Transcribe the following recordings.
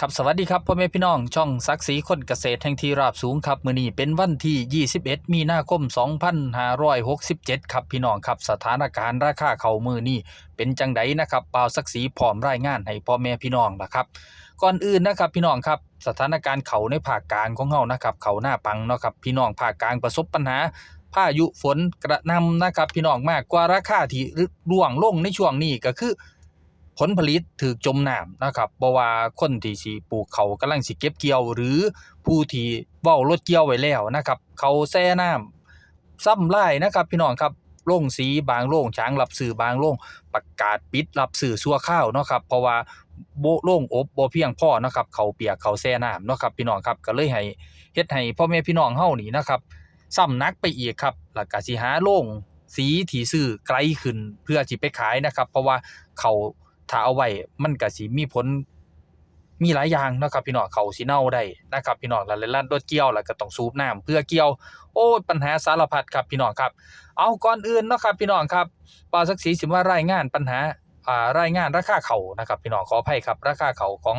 ครับสวัสดีครับพ่อแม่พี่น้องช่องซักสีคนเกษตรแห่งที่ราบสูงครับมื้อนี้เป็นวันที่ 21 มีนาคม 2567 ครับพี่น้องครับสถานการณ์ราคาเขามื้อนี้เป็นจังไดนะครับเปล่าวซักสีพร้อมรายงานให้พ่อแม่พี่น้องล่ะครับก่อนอื่นนะครับพี่น้องครับสถานการณ์เขาในภาคกลางของเฮานะครับเขาหน้าปังเนาะครับพี่น้องภาคกลางประสบปัญหาพายุฝนกระหนำนะครับพี่น้องมากกว่าราคาที่ร่วงลงในช่วงนี้ก็คือ ผลผลิตถูกจมน้ำนะครับบ่ว่าคนที่สิปลูกเขาวกำลังสิเก็บเกี่ยว หรือผู้ที่เว้ารถเกี่ยวไว้แล้วนะครับ เขาแช่น้ำซ้ำลายนะครับ พี่น้องครับโรงสีบางโรงช้างรับซื้อบางโรงประกาศปิดรับซื้อชั่วคราวเนาะครับเพราะว่าโบ่โรงอบบ่เพียงพ่อนะครับเขาเปียกเขาแช่น้ำเนาะครับพี่น้องครับก็เลยให้เฮ็ดให้พ่อแม่พี่น้องเฮานี่นะครับซ้ำนักไปอีกครับแล้วก็สิหาโรงสีที่ซื้อไกลขึ้นเพื่อสิไปขายนะครับ เพราะว่าเขา ถ้าเอาไว้มันก็สิมีผลมีหลายอย่างนะครับพี่น้องเขาสิเน่าได้นะครับพี่น้องแล้วลั่นรถเกี่ยวแล้วก็ต้องสูบน้ำเพื่อเกี่ยว โอ้ปัญหาสารพัดครับพี่น้องครับ เอาก่อนอื่นนะครับพี่น้องครับปาสักสีสิมารายงานปัญหาอ่ารายงานราคาเขานะครับพี่น้องขออภัยครับราคาเขาของ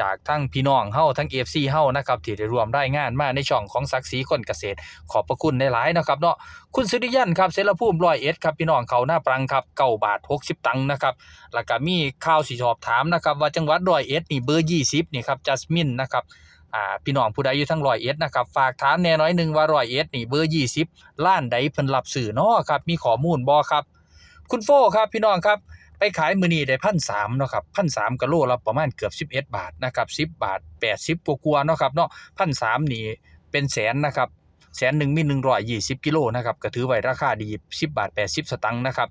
จากทั้งพี่น้องเฮาทั้ง FC เฮานะครับที่ได้รวมรายงานมาในช่องของศักดิ์ศรีคนเกษตร ขอบพระคุณหลายๆนะครับเนาะคุณสุริยันครับเสรภูมิร้อยเอ็ดครับพี่น้องเขาหน้าปรังครับเก้าบาท60ตังค์นะครับแล้วก็มีข่าวสิสอบถามนะครับว่าจังหวัดร้อยเอ็ดนี่เบอร์20นี่ครับจัสมินนะครับอ่าพี่น้องผู้ใดอยู่ทั้งร้อยเอ็ดนะครับฝากถามแน่น้อยหนึ่งว่าร้อยเอ็ดนี่เบอร์20ล้านใดเพิ่นรับซื้อเนาะครับมีข้อมูลบ่ครับ คุณโฟครับพี่น้องครับ ไปขายมือนี้ได้พันสามเนาะครับพันสามกะโลละประมาณเกือบ11บาทนะครับ10บาท80กว่าๆเนาะครับเนาะพันสามนี่เป็นแสนนะครับแสนหนึ่งมี120กิโลนะครับก็ถือไว้ราคาดี10บาท80สตังค์นะครับ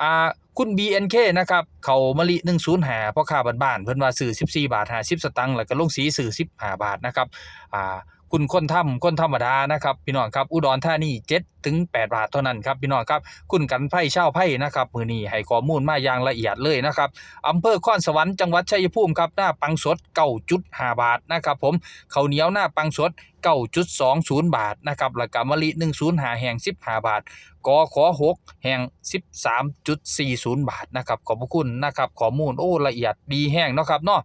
อ่าคุณ BNK นะครับเขามะลิ105พ่อค้าบ้านๆเพิ่นว่าซื้อ14บาท50สตังค์แล้วก็ลงสีซื้อ15บาทนะครับอ่า คุณคนทำคนธรรมดานะครับพี่น้องครับอุดรธานี7ถึง8บาทเท่านั้นครับพี่น้องครับคุณกันไพ่เช่าไพ่นะครับมือนี้ให้ข้อมูลมาอย่างละเอียดเลยนะครับอำเภอข้อนสวรรค์จังหวัดชัยภูมิครับหน้าปังสด9.5บาทนะครับผมข้าวเหนียวหน้าปังสด9.20บาทนะครับแล้วก็มะลิ105แห่ง15บาทกอขอ6แห่ง13.40บาทนะครับขอบพระคุณนะครับข้อมูลโอ้ละเอียดดีแห้งเนาะครับเนาะ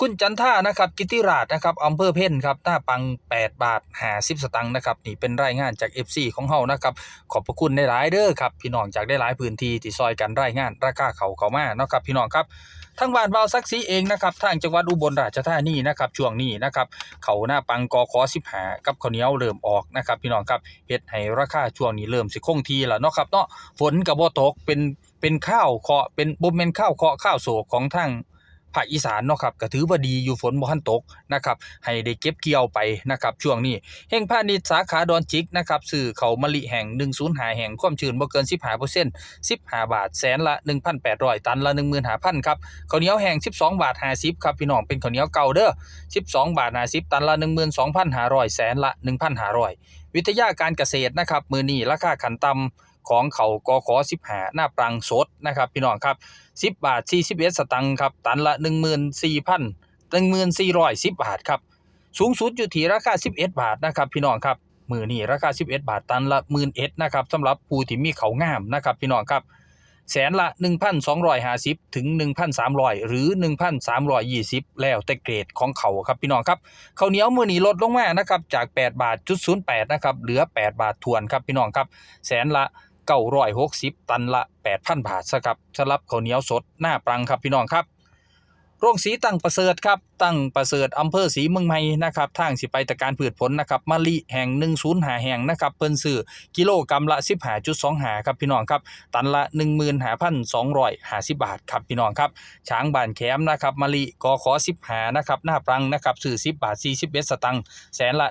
คุณจันท่านะครับกิติราชนะครับอำเภอเพ่นครับหน้าปัง 8 บาท50สตังค์นะครับนี่เป็นรายงานจาก FC ของเฮานะครับขอบพระคุณได้หลายเด้อครับพี่น้องจากได้หลายพื้นที่ที่ซอยกันรายงานราคาเขาเขามาเนาะครับพี่น้องครับทางบ้านเบาซักซีเองนะครับทางจังหวัดอุบลราชธานีนะครับช่วงนี้นะครับเขาหน้าปังกอขอ15กับข้าวเหนียวเริ่มออกนะครับพี่น้องครับเฮ็ดให้ราคาช่วงนี้เริ่มสิคงทีแล้วเนาะครับเนาะฝนก็บ่ตกเป็นเป็นข้าวเคาะเป็นบ่แม่นข้าวเคาะข้าวโศกของทาง ภาคอีสานเนาะครับก็ถือว่าดีอยู่ฝนบ่ทันตกนะครับให้ได้เก็บเกี่ยวไปนะครับช่วงนี้แห่งพาณิชย์สาขาดอนจิกนะครับซื้อเขามะลิแห่ง 105 แห่งความชื้นบ่เกิน 15% 15 บาท แสนละ 1,800 ตันละ 15,000ครับข้าวเหนียวแห้ง12 บาท 50ครับพี่น้องเป็นข้าวเหนียวเก่าเด้อ12 บาท 50 ตันละ 12,500 แสนละ 1,500 วิทยาการเกษตรนะครับมือนี้ราคาขันต่ำ ของเขากขอ15หน้าปรังสดนะครับพี่น้องครับ10บบาท41สตังค์ครับตันละ14,000 1410บบาทครับสูงสุดอยู่ที่ราคา11บเอ็ดบาทนะครับพี่น้องครับมือนี่ราคา 11 บาทตันละ11,000นะครับสำหรับผู้ที่มีเขางามนะครับพี่น้องครับแสนละ 1,250 ถึง 1,300 หรือ 1,320 แล้วแต่เกรดของเขาครับพี่น้องครับข้าวเหนียวมือนี้ลดลงมานะครับจาก 8 บาทจุด08นะครับเหลือ 8 บาททวนครับพี่น้องครับแสนละ 960 ตันละ 8,000 บาทสครับสำหรับข้าวเหนียวสดหน้าปรังครับพี่น้องครับ โรงสีตั้งประเสริฐครับตั้งประเสริฐอำเภอศรีเมืองใหม่นะครับทางสิไปตะการพืชผลนะครับมะลิแห่ง 105แห่งนะครับเพิ่นซื้อกิโลกรัมละ 15.25ครับพี่น้องครับตันละ 15,250 บาทครับพี่น้องครับช้างบานแคมนะครับมะลิกอขอ15นะครับหน้าปรังนะครับซื้อ10 บาท 41 สตังค์แสนละ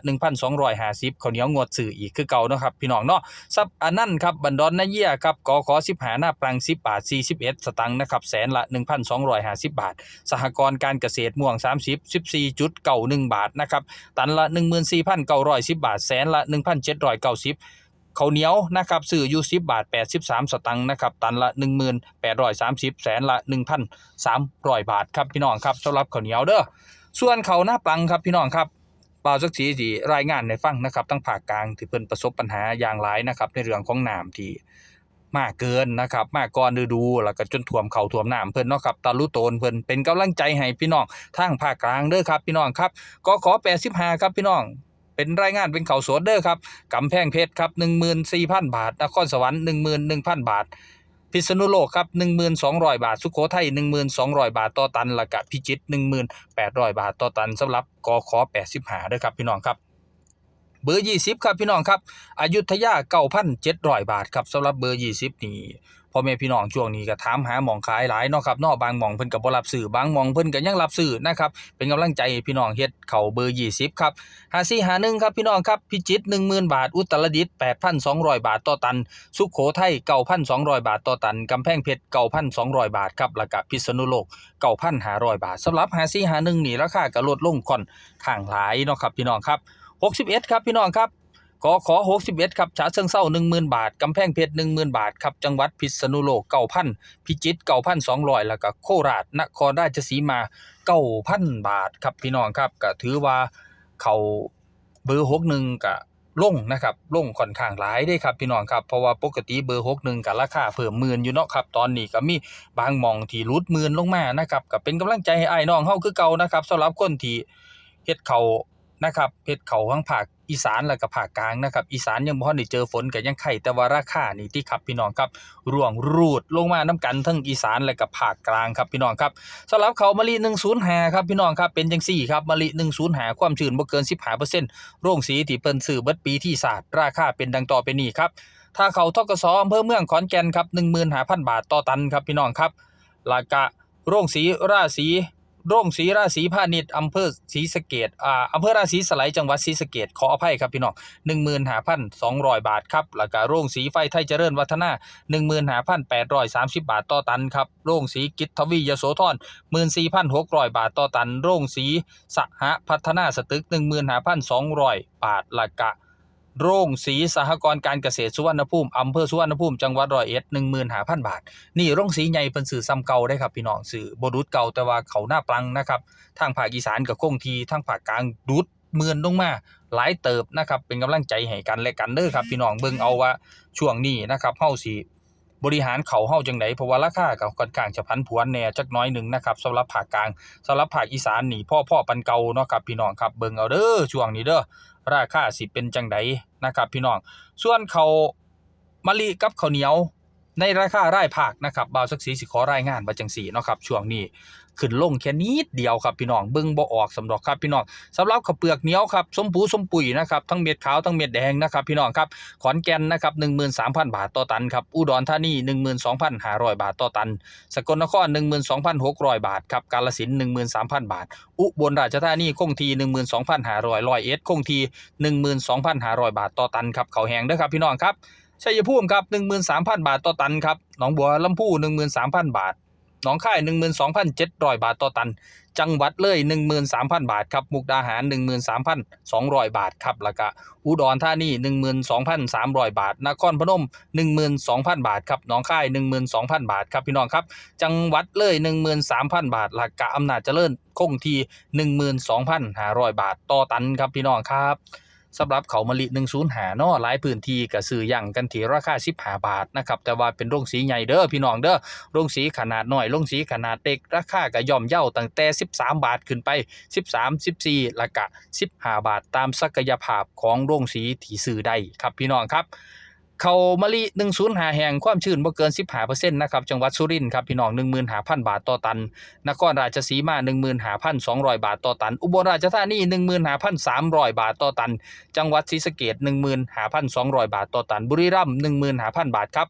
1,250ข้าวเหนียวงวดซื้ออีกคือเก่านะครับพี่น้องเนาะซับอันนั้นครับบันดอนนาเยียครับกอขอ15หาหน้าปรัง 10 บาท 41 สตังค์นะครับแสนละ 1,250 บาทหกรณ์การเกษตรม่วง 30 14.91 บาทนะครับ ตันละ 14,910 บาท แสนละ 1,790ข้าวเหนียวนะครับซื้ออยู่10 บาท 83 สตังค์นะครับ ตันละ 1,830 แสนละ 1,300 บาทครับพี่น้องครับสำหรับข้าวเหนียวเด้อส่วนเขาวหน้าปังครับพี่น้องครับเปล่าวสักสีสีรายงานในฟังนะครับตั้งภาคกลางที่เพิ่นประสบปัญหาอย่างหลายนะครับในเรื่องของน้ำที่ มากเกินนะครับมาก่อนฤดูแล้วก็จนท่วมเขาท่วมน้ำเพิ่นเนาะครับตาลุโตนเพิ่นเป็นกำลังใจให้พี่น้องทางภาคกลางเด้อครับพี่น้องครับกขอ85ครับพี่น้องเป็นรายงานเป็นเขาสวนเด้อครับกำแพงเพชรครับ14,000 บาทนครสวรรค์11,000 บาทพิษณุโลกครับ1,200 บาท สุโขทัย1,200 บาทต่อตันล้วก็พิจิตร1,800 บาทต่อตันสำหรับกขอ85เด้อครับพี่น้องครับ เบอร์20ครับพี่น้องครับอายุธยา9,700บาทครับสำหรับเบอร์20นี่พ่อแม่พี่น้องช่วงนี้ก็ถามหาหมองขายหลายเนาะครับนาะบางหมองเพิ่นก็บ่รับซื้อบางหมองเพิ่นก็ยังรับซื้อนะครับเป็นกำลังใจพี่น้องเฮ็ดเข้าเบอร์20ครับ5451ครับพี่น้องครับพิจิตร10,000บาท อุตรดิตถ์8,200บาทต่อตัน สุโขทัย9,200บาทต่อตันกำแพงเพชร9,200บาทครับแล้วก็พิษณุโลก9,500บาทสำหรับ5451นี่ราคาก็ลดลงค่อนข้างหลายเนาะครับพี่น้องครับ 61ครับพี่น้องครับกขอ61ครับฉะเชิงเซา10,000 บาท กำแพงเพชร10,000 บาทครับจังหวัดพิษณุโลก9,000พิจิตร9,200 แล้วก็โคราชนครราชสีมา 9,000 บาทครับพี่น้องครับก็ถือว่าเขาเบอร์61ก็ลงนะครับลงค่อนข้างหลายเด้ครับพี่น้องครับเพราะว่าปกติเบอร์61ก็ราคาเพิ่มหมื่นอยู่เนาะครับตอนนี้ก็มีบางมองที่รุดหมื่นลงมานะครับก็เป็นกำลังใจให้อ้ายน้องเฮาคือเก่านะครับสำหรับคนที่เฮ็ดเขา นะครับเฮ็ดเขาทั้งภาคอีสานแล้วก็ภาคกลางนะครับ อีสานยังบ่ทันได้เจอฝนก็ยังไข่แต่ว่าราคานี่ติครับพี่น้องครับร่วงรูดลงมานํกันทั้งอีสานและก็ภาคกลางครับพี่น้องครับสำหรับเขามะลิ105ครับพี่น้องครับเป็นจังซี่ครับมะลิ105ความชื้นบ่เกิน15%โรงสีที่เปิ้นซื้อเบิดปีที่ศาสตร์ราคาเป็นดังต่อไปนี้ครับถ้าเขาทกสอำเภอเมืองขอนแก่นครับ15,000 บาทต่อตันครับพี่น้องครับแล้วก็โรงสีราศี โรงสีราศีพาณิชย์อำเภอศรีสะเกษอ่าอำเภอราศีสไลจังหวัดศรีสะเกษขออภัยครับพี่น้อง15,200บาทครับแล้วก็โรงสีไฟไทยเจริญวัฒนา15,830บาทต่อตันครับโรงสีกิจทวียโสธร14,600บาทต่อตันโรงสีสหพัฒนาสตึก15,200บาทล้วก็ โรงสีสหกรณ์การเกษตรสุวรรณภูมิอำเภอสุวรรณภูมิจังหวัดร้อยเอ็ด15,000บาท นี่โรงสีใหญ่เพิ่นซื้อซ้ำเก่าได้ครับพี่น้องซื้อบ่ดุดเก่าแต่ว่าเขาหน้าปลังนะครับทางภาคอีสานก็คงทีทางภาคกลางดุดเมือนลงมาหลายเติบนะครับเป็นกำลังใจให้กันและกันเด้อครับพี่น้องเบิ่งเอาว่าช่วงนี้นะครับเฮาสิบริหารเขาเฮาจังไดเพราะว่าราคาก็ค่อนข้างจะผันผวนแน่จักน้อยหนึ่งนะครับสำหรับภาคกลางสำหรับภาคอีสานนี่พ่อพ่อปันเก่าเนาะครับพี่น้องครับเบิ่งเอาเด้อช่วงนี้เด้อ ราคาสิเป็นจังไดนะครับพี่น้องส่วนเขามะลิกับข้าวเหนียวในราคาไร่ผักนะครับบ่าวสักสีสิขอรายงานมาจังสีเนาะครับช่วงนี้ ขึ้นลงแค่นิดเดียวครับพี่น้องเบิ่งบ่ออกสำหรับครับพี่น้องสำหรับข้าวเปลือกเหนียวครับสมปูสมปุ๋ยนะครับทั้งเม็ดขาวทั้งเม็ดแดงนะครับพี่น้องครับขอนแก่นนะครับ13,000บาทต่อตันครับอุดรธานี12,500บาทต่อตัน สกลนคร12,600บาทครับกาฬสินธุ์13,000บาท อุบลราชธานีคงที่12,500ร้อยเอ็ดคงที่12,500บาทต่อตันครับเขาแหงเด้อครับพี่น้องครับชัยภูมิครับ 13,000 บาทต่อตันครับ หนองบัวลำพู 13,000 บาท หนองคาย12,700 บาทต่อตัน จังหวัดเลย 13,000 บาทครับ มุกดาหาร 13,200 บาทครับ แล้วก็อุดรธานี12,300 บาท นครพนม 12,000 บาทครับ หนองคาย 12,000 บาทครับ พี่น้องครับ จังหวัดเลย 13,000 บาทแล้วก็อำนาจเจริญคงที่ 12,500 บาทต่อตันครับพี่น้องครับ สำหรับเขามะลิ105เนาะหลายพื้นที่ก็ซื้ออย่างกันที่ราคา15บาทนะครับแต่ว่าเป็นโรงสีใหญ่เด้อพี่น้องเด้อโรงสีขนาดน้อยโรงสีขนาดเด็กราคาก็ย่อมเย่าตั้งแต่ 13 บาทขึ้นไป 13 14และก็15 บาทตามศักยภาพของโรงสีที่ซื้อได้ครับพี่น้องครับ เขามะลิ105แห่งความชื้นบ่เกิน15%นะครับจังหวัดสุรินทร์ครับพี่น้อง15,000บาทต่อตันนครราชสีมา15,200บาทต่อตัน อุบลราชธานี15,300บาทต่อตัน จังหวัดศรีสะเกษ15,200บาทต่อตัน บุรีรัมย์15,000บาทครับ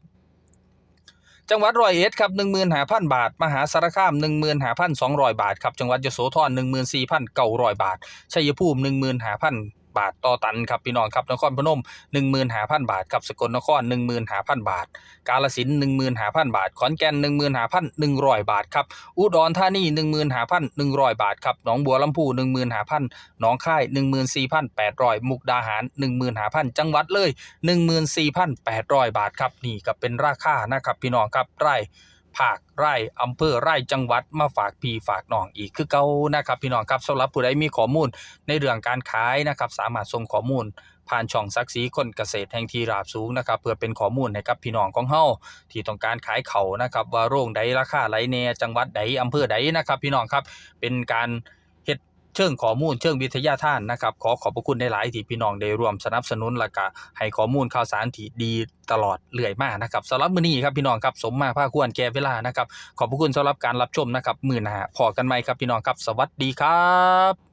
จังหวัดร้อยเอ็ดครับ15,000บาท มหาสารคาม15,200บาทครับจังหวัดยโสธร14,900บาทชัยภูมิ15,000 บาทต่อตันครับพี่น้องครับนครพนม 15,000 บาทครับสกลนคร 15,000 บาท กาฬสินธุ์15,000 บาท ขอนแก่น 15,100 บาทครับอุดรธานี 15,100 บาทครับหนองบัวลำพู 15,000หนองคาย 14,800 มุกดาหาร 15,000 จังหวัดเลย 14,800 บาทครับนี่ก็เป็นราคานะครับพี่น้องครับไร่ ภาคไร่อำเภอไร่จังหวัดมาฝากพี่ฝากน้องอีกคือเก่านะครับพี่น้องครับสำหรับผู้ใดมีข้อมูลในเรื่องการขายนะครับสามารถส่งข้อมูลผ่านช่องซักซีคนเกษตรแห่งที่ราบสูงนะครับเพื่อเป็นข้อมูลให้กับพี่น้องของเฮาที่ต้องการขายเขานะครับว่าโรงใดราคาไรแน่จังหวัดใดอำเภอใดนะครับพี่น้องครับเป็นการ เชิงข้อมูลเชิงวิทยาท่านนะครับ ขอขอบพระคุณในหลายที่พี่น้องได้ร่วมสนับสนุนและก็ให้ข้อมูลข่าวสารที่ดีตลอดเรื่อยมากนะครับสำหรับมื้อนี้ครับพี่น้องครับสมมาภาคควรแก่เวลานะครับ ขอบพระคุณสำหรับการรับชมนะครับมื้อหน้าพอกันใหม่ครับพี่น้องครับ สวัสดีครับ